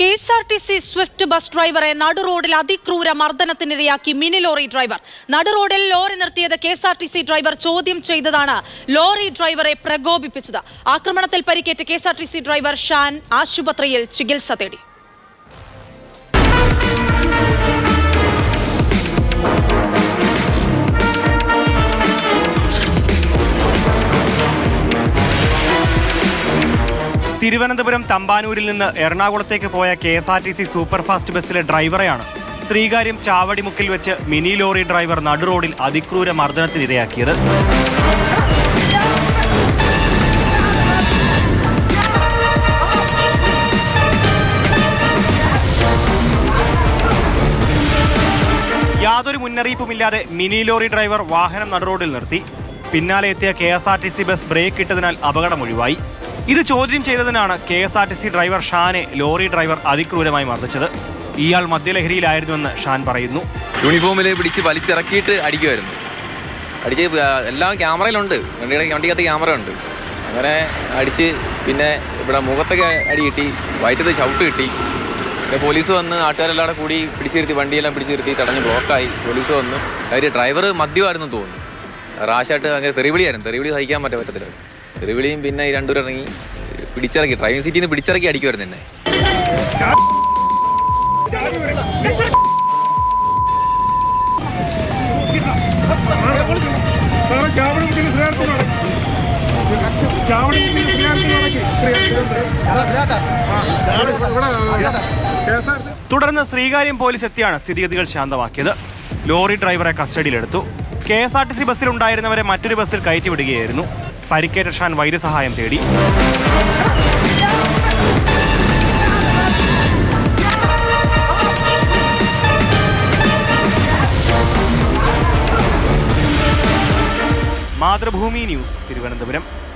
K S R T C Swift bus ഡ്രൈവറെ നടുറോഡിൽ അതിക്രൂര മർദ്ദനത്തിനിരയാക്കി മിനി ലോറി ഡ്രൈവർ. നടുറോഡിൽ ലോറി നിർത്തിയത് K S R T C driver ചോദ്യം ചെയ്തതാണ് ലോറി ഡ്രൈവറെ പ്രകോപിപ്പിച്ചത്. ആക്രമണത്തിൽ പരിക്കേറ്റ് K S R T C driver Shan ആശുപത്രിയിൽ ചികിത്സ തേടി. തിരുവനന്തപുരം തമ്പാനൂരിൽ നിന്ന് എറണാകുളത്തേക്ക് പോയ K S R T C superfast ബസ്സിലെ ഡ്രൈവറെയാണ്. ശ്രീകാര്യം ചാവടിമുക്കിൽ വെച്ച് മിനി ലോറി ഡ്രൈവർ നടുറോഡിൽ അതിക്രൂര മർദ്ദനത്തിനിരയാക്കിയത്. യാതൊരു മുന്നറിയിപ്പുമില്ലാതെ മിനി ലോറി ഡ്രൈവർ വാഹനം നടുറോഡിൽ നിർത്തി. പിന്നാലെ എത്തിയ K S R T C bus brake ഇട്ടതിനാൽ അപകടമൊഴിവായി ഇത് ചോദ്യം ചെയ്തതിനാണ് K S R T C driver ഷാനെ lorry driver അതിക്രൂരമായി മർദ്ദിച്ചത്. ഇയാൾ മദ്യലഹരിയിലായിരുന്നുവെന്ന് ഷാൻ പറയുന്നു. യൂണിഫോമിൽ പിടിച്ച് വലിച്ചിറക്കിയിട്ട് അടിക്കുമായിരുന്നു അടിച്ച് എല്ലാം ക്യാമറയിലുണ്ട്. വണ്ടിയുടെ വണ്ടിക്കകത്ത് ക്യാമറ ഉണ്ട് അങ്ങനെ അടിച്ച് പിന്നെ ഇവിടെ മുഖത്തൊക്കെ അടി കിട്ടി വയറ്റത്ത് ചവിട്ട് കിട്ടി. പിന്നെ പോലീസ് വന്ന് നാട്ടുകാരെല്ലാം കൂടി പിടിച്ചിരുത്തി വണ്ടിയെല്ലാം പിടിച്ചിരുത്തി തടഞ്ഞ് ബ്ലോക്കായി. പോലീസ് വന്ന് അവർ ഡ്രൈവർ മദ്യമായിരുന്നു തോന്നുന്നു. റാഷായിട്ട് അങ്ങനെ തെറിവിളിയായിരുന്നു. തെറിവിളി സഹിക്കാൻ പറ്റാൻ പറ്റത്തില്ല തെറിവിളിയും പിന്നെ ഈ രണ്ടുപേരും ഇറങ്ങി പിടിച്ചിറക്കി. ഡ്രൈവിംഗ് സീറ്റിൽ നിന്ന് പിടിച്ചിറക്കി അടിക്കുമായിരുന്നു എന്നെ. തുടർന്ന് ശ്രീകാര്യം പോലീസ് എത്തിയാണ് സ്ഥിതിഗതികൾ ശാന്തമാക്കിയത്. ലോറി ഡ്രൈവറെ കസ്റ്റഡിയിലെടുത്തു. K S R T C ബസ്സിലുണ്ടായിരുന്നവരെ മറ്റൊരു ബസ്സിൽ കയറ്റിവിടുകയായിരുന്നു. പരിക്കേറ്റ ഷാൻ വൈദ്യസഹായം തേടി. മാതൃഭൂമി ന്യൂസ് തിരുവനന്തപുരം.